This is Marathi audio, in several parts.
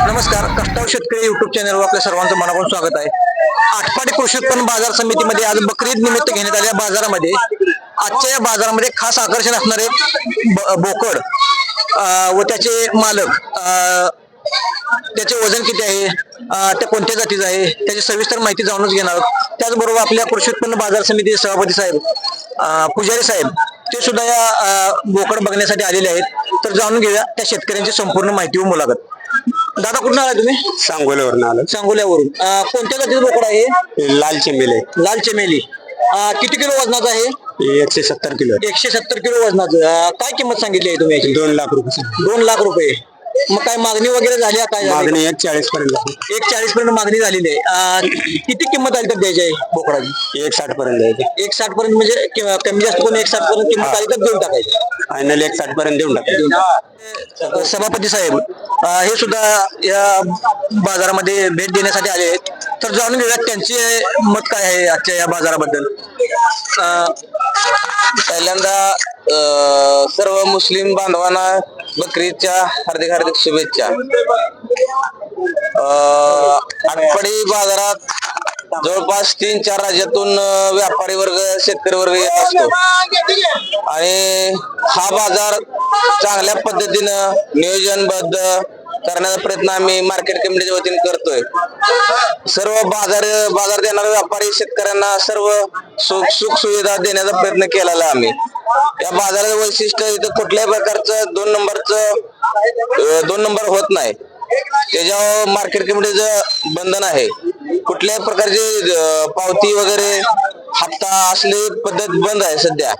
नमस्कार. कष्टाव शेतकरी युट्यूब चॅनलवर आपल्या सर्वांचं मनापासून स्वागत आहे. आटपाडी कृषी उत्पन्न बाजार समितीमध्ये आज बकरीद निमित्त घेण्यात आलेल्या बाजारामध्ये आजच्या या बाजारामध्ये खास आकर्षण असणारे ब- बोकड व त्याचे मालक त्याचे वजन किती आहे त्या कोणत्या जातीचं आहे त्याची सविस्तर माहिती जाणूनच घेणार आहोत. त्याचबरोबर आपल्या कृषी उत्पन्न बाजार समितीचे सभापती साहेब पुजारी साहेब ते सुद्धा या बोकड बघण्यासाठी आलेले आहेत. तर जाणून घेऊया त्या शेतकऱ्यांची संपूर्ण माहिती व मुलाखत. दादा कुठून आला तुम्ही? सांगोल्यावरून आलं. सांगोल्यावरून. अं, कोणत्या जातीचं बोकड आहे हे? लाल चेंबेले लाल चमेली. अं, किती किलो वजनाचं आहे एकशे सत्तर किलो. एकशे सत्तर किलो वजनाचं. अं, काय किंमत सांगितली आहे तुम्ही याची? दोन लाख रुपये. दोन लाख रुपये. मग काय मागणी वगैरे झाली आहे? काय झाली? मागणी एक चाळीस पर्यंत. एक चाळीस पर्यंत मागणी झालेली आहे. किती किंमत आली तर द्यायची आहे? बोकडाची. एक साठ पर्यंत एक साठ पर्यंत म्हणजे कमी जास्त करून एक साठ पर्यंत किंमत आली तर देऊन टाकायची. फायनल एक साठ पर्यंत देऊन टाकतो सभापती साहेब अं, हे सुद्धा या बाजारामध्ये भेट देण्यासाठी आले आहेत. तर जाणून घेऊयात त्यांचे मत काय आहे आजच्या या बाजाराबद्दल. अं, पहिल्यांदा अ, सर्व मुस्लिम बांधवांना बकरीच्या हार्दिक हार्दिक शुभेच्छा. आटपाडी बाजारात जवळपास तीन चार राज्यातून व्यापारी वर्ग शेतकरी वर्ग येत असतो. आणि हा बाजार चांगल्या पद्धतीनं नियोजनबद्ध करण्याचा प्रयत्न आम्ही मार्केट कमिटीच्या वतीने करतोय. सर्व बाजार बाजार देणारे व्यापारी शेतकऱ्यांना सर्व सुख सुख सुविधा देण्याचा प्रयत्न केलेला आम्ही. या बाजाराचं वैशिष्ट्य इथं कुठल्याही प्रकारचं दोन नंबरचं दोन नंबर होत नाही. त्याच्यावर मार्केट कमिटीचं बंधन आहे. कुठल्याही प्रकारची पावती वगैरे हप्ता असली पद्धत बंद आहे सध्या.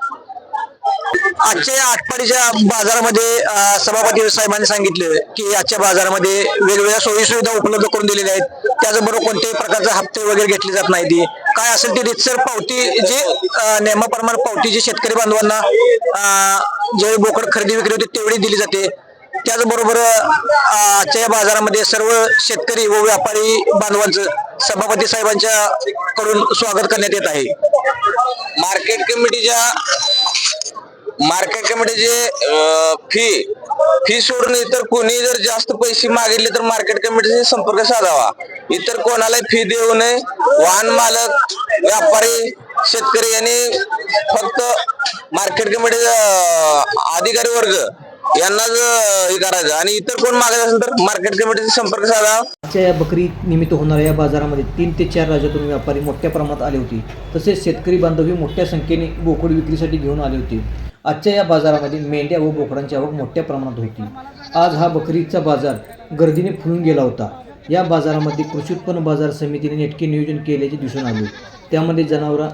आजच्या आठपाडीच्या बाजारामध्ये सभापती साहेबांनी सांगितलं की आजच्या बाजारामध्ये वेगवेगळ्या सोयी सुविधा उपलब्ध करून दिलेल्या आहेत. त्याचबरोबर कोणत्याही प्रकारचे हप्ते वगैरे घेतले जात नाही ती काय असेल ती रितसर पावती जी अं, नियमाप्रमाणे पावती जी शेतकरी बांधवांना जेवढी जे बोकड खरेदी विक्री होते तेवढी दिली जाते. त्याचबरोबर आजच्या या बाजारामध्ये सर्व शेतकरी व व्यापारी बांधवांचं सभापती साहेबांच्या कडून स्वागत करण्यात येत आहे. मार्केट कमिटीच्या मार्केट कमिटीचे फी फी सोडून इतर कोणी जर जास्त पैसे मागितले तर मार्केट कमिटीशी संपर्क साधावा. इतर कोणालाही फी देऊ नये. वाहन मालक व्यापारी शेतकरी यांनी फक्त मार्केट कमिटी अधिकारी वर्ग यांनाच हे करायचं. आणि इतर कोण मागत असेल तर मार्केट कमिटीशी संपर्क साधावा आजच्या या बकरी निमित्त होणाऱ्या या बाजारामध्ये तीन ते चार राज्यातून व्यापारी मोठ्या प्रमाणात आले होते. तसेच शेतकरी बांधवही मोठ्या संख्येने बोकड विक्रीसाठी घेऊन आले होते. आजच्या या बाजारामध्ये मेंढ्या व बोकडांची आवक मोठ्या प्रमाणात होती. आज हा बकरीचा बाजार गर्दीने फुलून गेला होता. या बाजारामध्ये कृषी उत्पन्न बाजार समितीने नेटके नियोजन केल्याचे दिसून आले. त्यामध्ये जनावरा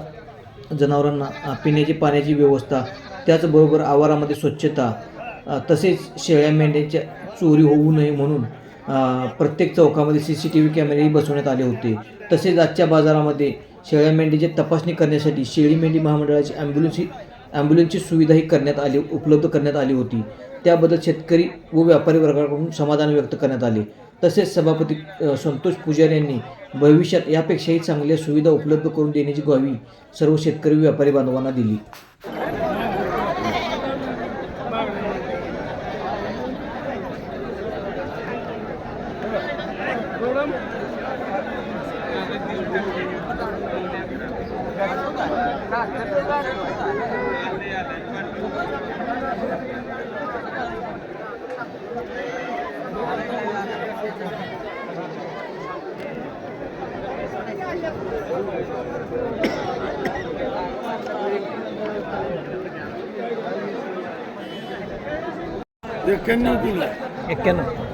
जनावरांना पिण्याची पाण्याची व्यवस्था त्याचबरोबर आवारामध्ये स्वच्छता तसेच शेळ्या मेंढ्यांच्या चोरी होऊ नये म्हणून प्रत्येक चौकामध्ये सी सी टी व्ही कॅमेरेही बसवण्यात आले होते. तसेच आजच्या बाजारामध्ये शेळ्या मेंढीची तपासणी करण्यासाठी शेळी मेंढी महामंडळाची ॲम्ब्युलन्स ॲम्ब्युलन्सची सुविधाही करण्यात आली उपलब्ध करण्यात आली होती. त्याबद्दल शेतकरी व व्यापारी वर्गाकडून समाधान व्यक्त करण्यात आले. तसेच सभापती संतोष पुजारी यांनी भविष्यात यापेक्षाही चांगल्या सुविधा उपलब्ध करून देण्याची ग्वाही सर्व शेतकरी व्यापारी बांधवांना दिली. एक्क्याण्णव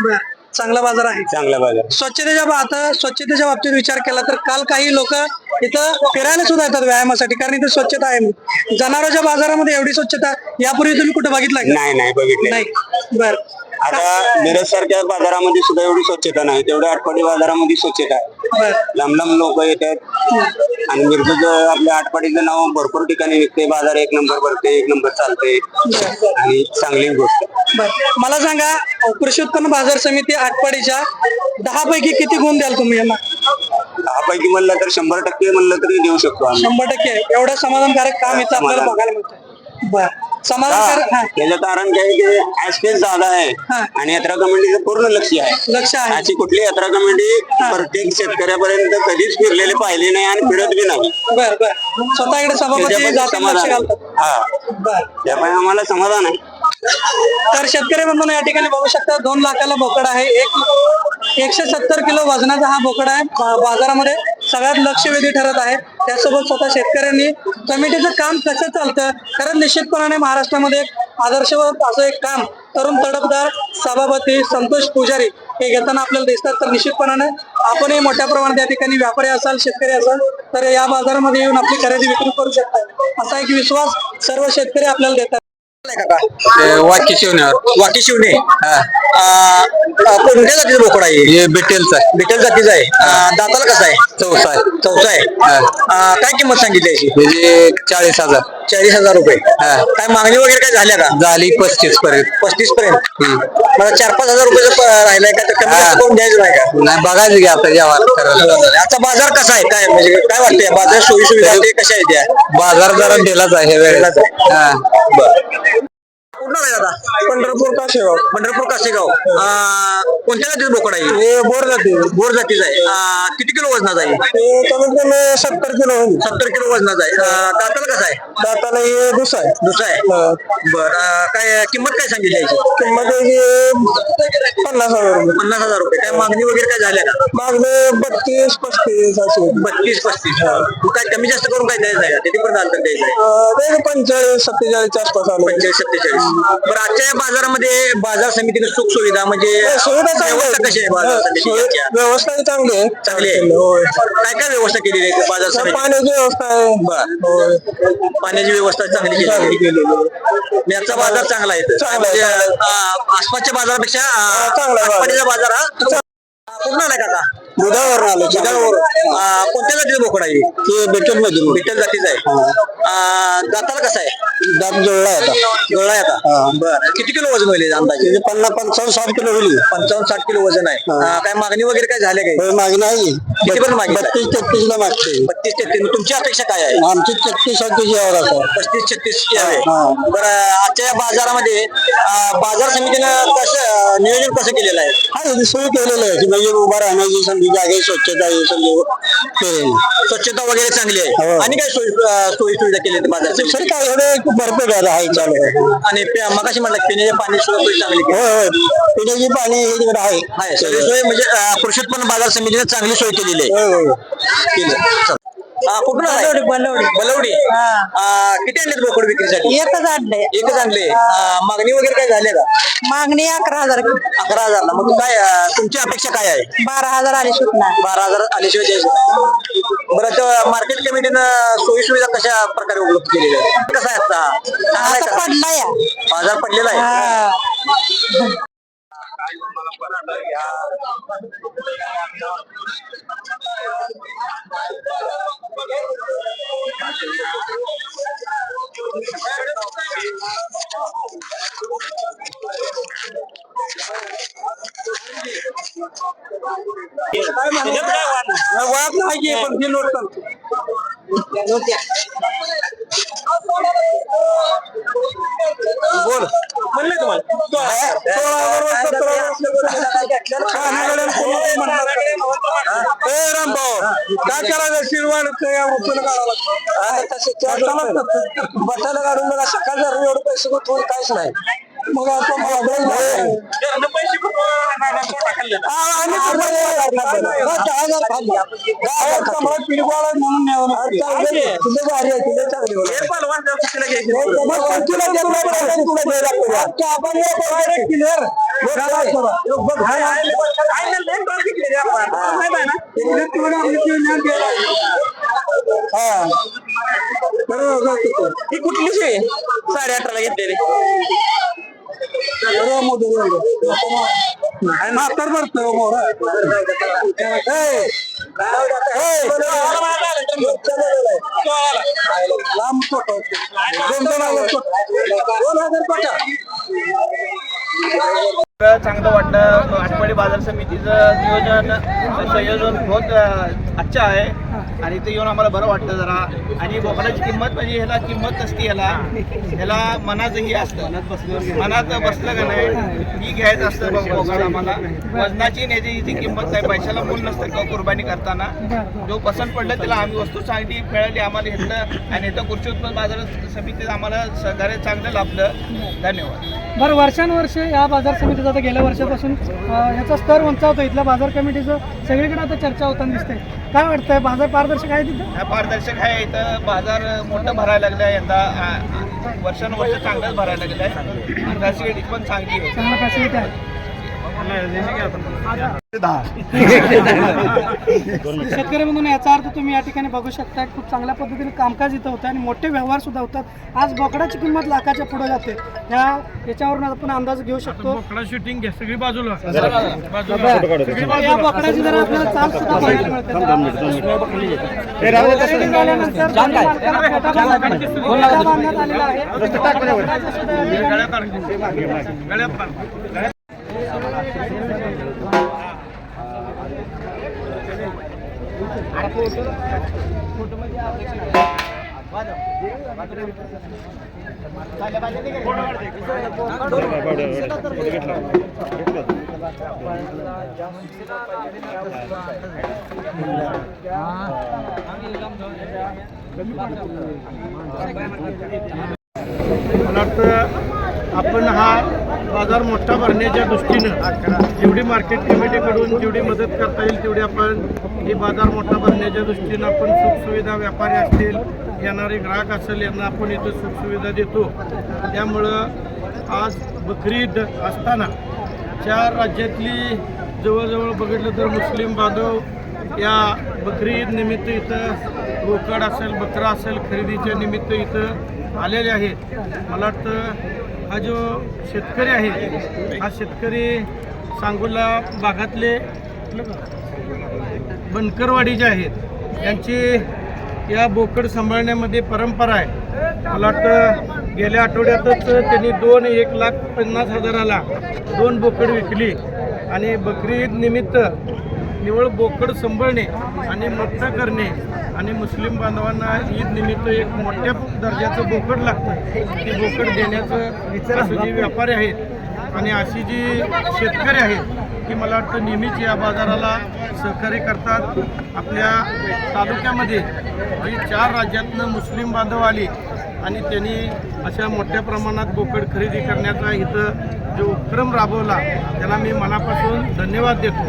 बर चांगला बाजार आहे. चांगला बाजार. स्वच्छतेच्या बा- आता स्वच्छतेच्या बाबतीत विचार केला तर काल काही लोक इथं फिरायला सुद्धा येतात व्यायामासाठी कारण इथे स्वच्छता आहे जनावरांच्या बाजारामध्ये एवढी स्वच्छता यापूर्वी तुम्ही कुठे बघितलं का? नाही नाही बघितले नाही. बर. आता मिरज सारख्या बाजारामध्ये सुद्धा एवढी स्वच्छता नाही. तेवढ्या आटपाडी बाजारामध्ये स्वच्छता आहे. बर. लांब लांब लोक येतात. आणि मिरजच आपल्या आटपाडीचं नाव भरपूर ठिकाणी निघते बाजार एक नंबर भरते एक नंबर चालते आणि चांगली गोष्ट. बर. मला सांगा कृषी उत्पन्न बाजार समिती आटपाडीच्या दहा पैकी किती गुण द्याल तुम्ही यांना? दहा पैकी म्हणलं तर शंभर टक्के म्हणलं तरी देऊ शकतो आम्ही. शंभर टक्के. एवढं समाधानकारक काम इथं आपल्याला समाधान. बघायला मिळतं बर. समाधानकारक हा. त्याचं कारण काय की ऍस्पेस जादा हा. आहे आणि यात्रा कमिटीचं पूर्ण लक्ष आहे. लक्ष आहे. अशी कुठली यात्रा कमिटी प्रत्येक शेतकऱ्यापर्यंत कधीच फिरलेले पाहिले नाही आणि फिरत बी नाही. बर बर. स्वतः इकडे सभापती त्याच्याबद्दल जातात लक्ष समाधान घालतात. हा. बर. त्यामुळे आम्हाला समाधान आहे. तर शेतकरी बंधून या ठिकाणी बघू शकता दोन लाखाला बोकड आहे. एक एकशे सत्तर किलो वजनाचा हा बोकड आहे बाजारामध्ये सगळ्यात लक्षवेधी ठरत आहे. त्यासोबत स्वतः शेतकऱ्यांनी कमिटीचं काम कसं चालतं कारण निश्चितपणाने महाराष्ट्रामध्ये एक आदर्शवत असं एक काम तरुण तडफदार सभापती संतोष पुजारी हे घेताना आपल्याला दिसतात. तर निश्चितपणाने आपणही मोठ्या प्रमाणात या ठिकाणी व्यापारी असाल शेतकरी असाल तर या बाजारामध्ये येऊन आपली खरेदी विक्री करू शकतात असा एक विश्वास सर्व शेतकरी आपल्याला देतात. वाक्य शिवण्यावर वाकी शिवणे. हा. कोणत्या जातीचं बोकड आहे? हे बिटेलचा बिटल जातीचं आहे. दाताला कसं आहे? चौसा आहे. चौथा आहे. काय किंमत सांगितली याची? म्हणजे चाळीस हजार. चाळीस हजार रुपये. हा. काय मागणी वगैरे काय झाल्या का? झाली पस्तीस पर्यंत. पस्तीस पर्यंत. मला चार पाच हजार रुपये राहिलाय का तर कमी हा. जास्त करून द्यायचं नाही का? नाही बघायचं की आता करायला आता बाजार कसा आहे? काय म्हणजे काय वाटतंय? बाजार सोयी सुविधा कशा आहेत त्या बाजार जरा ढिलाच आहे वेळेला हा. कुठं आहे दादा पंढरपूर काशेगाव. पंढरपूर काशेगाव. अं, कोणत्या जातीचं बोकड आहे? हे बोर जाती. बोर जातीचं आहे. अं, किती किलो वजनाचा आहे? कमीत कमी सत्तर किलो सत्तर किलो वजनाचा आहे. अं, दाताला कसा आहे? दाताला हे दुसरा आहे. दुसरा आहे? बर. काय किंमत काय सांगितली याची? किंमत पन्नास हजार रुपये. पन्नास हजार रुपये. काय मागणी वगैरे काय झाल्या का मागणी बत्तीस पस्तीस असे बत्तीस पस्तीस. मग काय कमी जास्त करून काय द्यायचं आहे? किती पर्यंत आलं तर द्यायचं आहे? पंचेचाळीस सत्तेचाळीसच्या आसपास आलं. पंचेचाळीस सत्तेचाळीस. बरं आजच्या या बाजारामध्ये बाजार समितीने सुख सुविधा म्हणजे व्यवस्था कशी आहे बाजार व्यवस्था चांगली आहे. चांगली आहे. काय काय व्यवस्था केलेली आहे बाजार समिती पाण्याची व्यवस्था आहे. पाण्याची व्यवस्था चांगली केलेली आहे. याचा बाजार चांगला आहे. इथं. म्हणजे अं, आसपासच्या बाजारापेक्षा चांगला बाजार. हा काका दुधावर आलो दुधावर कोणत्या जातीचं बोकड आहे? ते बिठलमध्ये बिठल जातीचं आहे. अं, दाताला कसं आहे? दात जुळला आता. जुळला आता? बरं. किती किलो वजन होईल अंदाजे? पन्नास पंचावन्न साठ किलो होईल. पंचावन्न साठ किलो वजन आहे. काय मागणी वगैरे काय झाले काय मागणी नाही. किती पण मागणी बत्तीस तेहतीस ला मागते. बत्तीस तेहतीस तुमची अपेक्षा काय आहे? आमची छत्तीस छत्तीस यावर पस्तीस छत्तीस यावे बरं आजच्या या बाजारामध्ये बाजार समितीनं कसं नियोजन कसं केलेलं आहे? हा सोय केलेलं आहे. म्हणजे उभा राहण्याची संधी जागे स्वच्छता ही संधी स्वच्छता वगैरे चांगली आहे. आणि काय सोयी सोयी सुविधा केली बाजार सर काय एवढे भरपूर आहे चालू आणि पे- मगाशी म्हटलं पिण्याच्या पाणी सुद्धा सोय चांगली केली. होय पिण्याची पाणी हे तिकडे आहे. आहे. सगळी सोय म्हणजे अं, कृषी उत्पन्न बाजार समितीने चांगली सोय केलेली आहे. केली. चल. कुठून? बलवडी. बलवडी. अं, किती आणले बोकड विक्रीसाठी? एकच आणलंय एकच आणले. मागणी वगैरे काय झाली का मागणी अकरा हजार. अकरा हजार मग काय तुमची अपेक्षा काय आहे? बारा हजार आली सुटणार. बारा हजार आल्याशिवाय द्यायचं बरं तर मार्केट कमिटीनं सोयी सुविधा कशा प्रकारे उपलब्ध केलेल्या आहेत? कसा आहे आता चांगला आहे आता का? पडला या. बाजार पडलेला आहे. हा. वाद नाही की पण ही नोट चालते. बोल. म्हणले तुम्हाला सोळा हजार, सतरा. ए रामभाऊ, काय करायचं शिरवाड उपयोग काढावा बटाला काढून बघा सकाळ जर एवढं पैसे गुंतवून काहीच नाही. मग हा, खाल्ला. म्हणून. तुला भारी आहे, चांगली तुला द्यायला लागतं. आता आपण हे clear. बघ. हे हा, हा. हे आपली. हा. बरोबर, बरोबर. ही कुठली साडे अठराला घेतलेली लांब दोन दोन हजार दोन हजार चांगलं वाटलं. आठवडी बाजार समितीचं नियोजन संयोजन बहुत अच्छा आहे. आणि इथे येऊन आम्हाला बरं वाटतं जरा. आणि बोकडाची किंमत म्हणजे ह्याला किंमत नसती ह्याला? ह्याला मनाचंही असतं. मनात बसलं का नाही? ही घ्यायचं असतं बोकड आम्हाला. वजनाची आणि ह्याची किंमत नाही पैशाला मूल नसतं किंवा कुर्बानी करताना. जो पसंत पडलं त्याला आम्ही वस्तू चांगली मिळाली आम्हाला घेतलं आणि इथं कृषी उत्पन्न बाजार समितीत आम्हाला सहकार्य चांगलं लाभलं. धन्यवाद. बरं वर्षानुवर्ष या बाजार समितीचा आता गेल्या वर्षापासून याचा ह्याचा स्तर उंचावतो इथल्या बाजार कमिटीचं सगळीकडे आता चर्चा होताना दिसते काय वाटतंय? बाजार पारदर्शक आहे तिथं? हा पारदर्शक आहे इथं. बाजार मोठं भरायला लागलं आहे. यंदा वर्षानुवर्ष चांगलंच भरायला लागलं आहे. फॅसिलिटी पण चांगली आहे. चांगला फॅसिलिटी आहे. शेतकरी म्हणून याचा अर्थ तुम्ही या ठिकाणी बघू शकता खूप चांगल्या पद्धतीने कामकाज इथं होतं आणि मोठे व्यवहार सुद्धा होतात. आज बोकडाची किंमत लाखाच्या पुढे जाते. या याच्यावरून आपण अंदाज घेऊ शकतो. शूटिंग घ्या सगळी बाजूला. या बोकडाची जरा आपल्याला चाल सुद्धा बघायला मिळते. बांधण्यात आलेला आहे बोकडाचं सुद्धा या ठिकाणी मला वाटतं आपण हा बाजार मोठा भरण्याच्या दृष्टीनं जेवढी मार्केट कमिटीकडून जेवढी मदत करता येईल तेवढी आपण ही बाजार मोठा भरण्याच्या दृष्टीनं आपण सुखसुविधा व्यापारी असतील येणारे ग्राहक असेल यांना आपण इथं सुखसुविधा देतो. त्यामुळं आज बकरी ईद असताना चार राज्यातली जवळजवळ बघितलं तर मुस्लिम बांधव या बकरी ईद निमित्त इथं बोकड असेल बकरा असेल खरेदीच्या निमित्त इथं आलेले आहेत. मला वाटतं हा जो शेतकरी आहे हा शेतकरी सांगोला भागातले बनकरवाडी जे आहेत त्यांची या बोकड सांभाळण्यामध्ये परंपरा आहे. मला वाटतं गेल्या आठवड्यातच त्यांनी दोन एक लाख पन्नास हजाराला दोन बोकड विकली. आणि बकरी ईद निमित्त निवळ बोकड सांभाळणे आणि मोठं करणे आणि मुस्लिम बांधवांना ईद निमित्त एक मोठ्या दर्जाचं बोकड लागतं. ती बोकड देण्याचं जे व्यापारी आहेत आणि अशी जी शेतकरी आहेत की मला वाटतं नेहमीच या बाजाराला सहकार्य करतात. आपल्या तालुक्यामध्ये जी चार राज्यातनं मुस्लिम बांधव आली आणि त्यांनी अशा मोठ्या प्रमाणात बोकड खरेदी करण्याचा इथं जो उपक्रम राबवला त्याला मी मनापासून धन्यवाद देतो.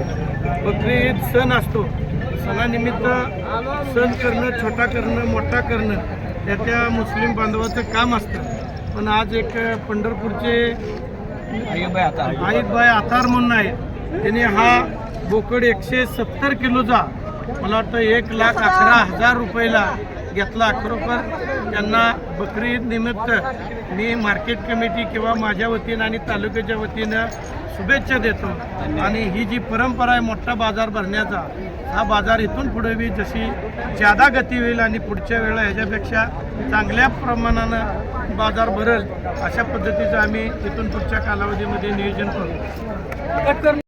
बकरी ईद सण असतो. सणानिमित्त सण करणं छोटा करणं मोठा करणं त्या त्या मुस्लिम बांधवाचं काम असतं. पण आज एक पंढरपूरचे आईबाई आतार म्हणून आहे. त्यांनी हा बोकड एकशे सत्तर किलोचा मला वाटतं एक लाख अकरा हजार रुपयाला घेतला. खरोखर त्यांना बकरी निमित्त मी मार्केट कमिटी किंवा माझ्या वतीनं आणि तालुक्याच्या वतीनं शुभेच्छा देतो. आणि ही जी परंपरा आहे मोठा बाजार भरण्याचा हा बाजार इथून पुढे बी जशी जादा गती होईल आणि पुढच्या वेळेला ह्याच्यापेक्षा चांगल्या प्रमाणानं बाजार भरल अशा पद्धतीचं आम्ही इथून पुढच्या कालावधीमध्ये नियोजन करू.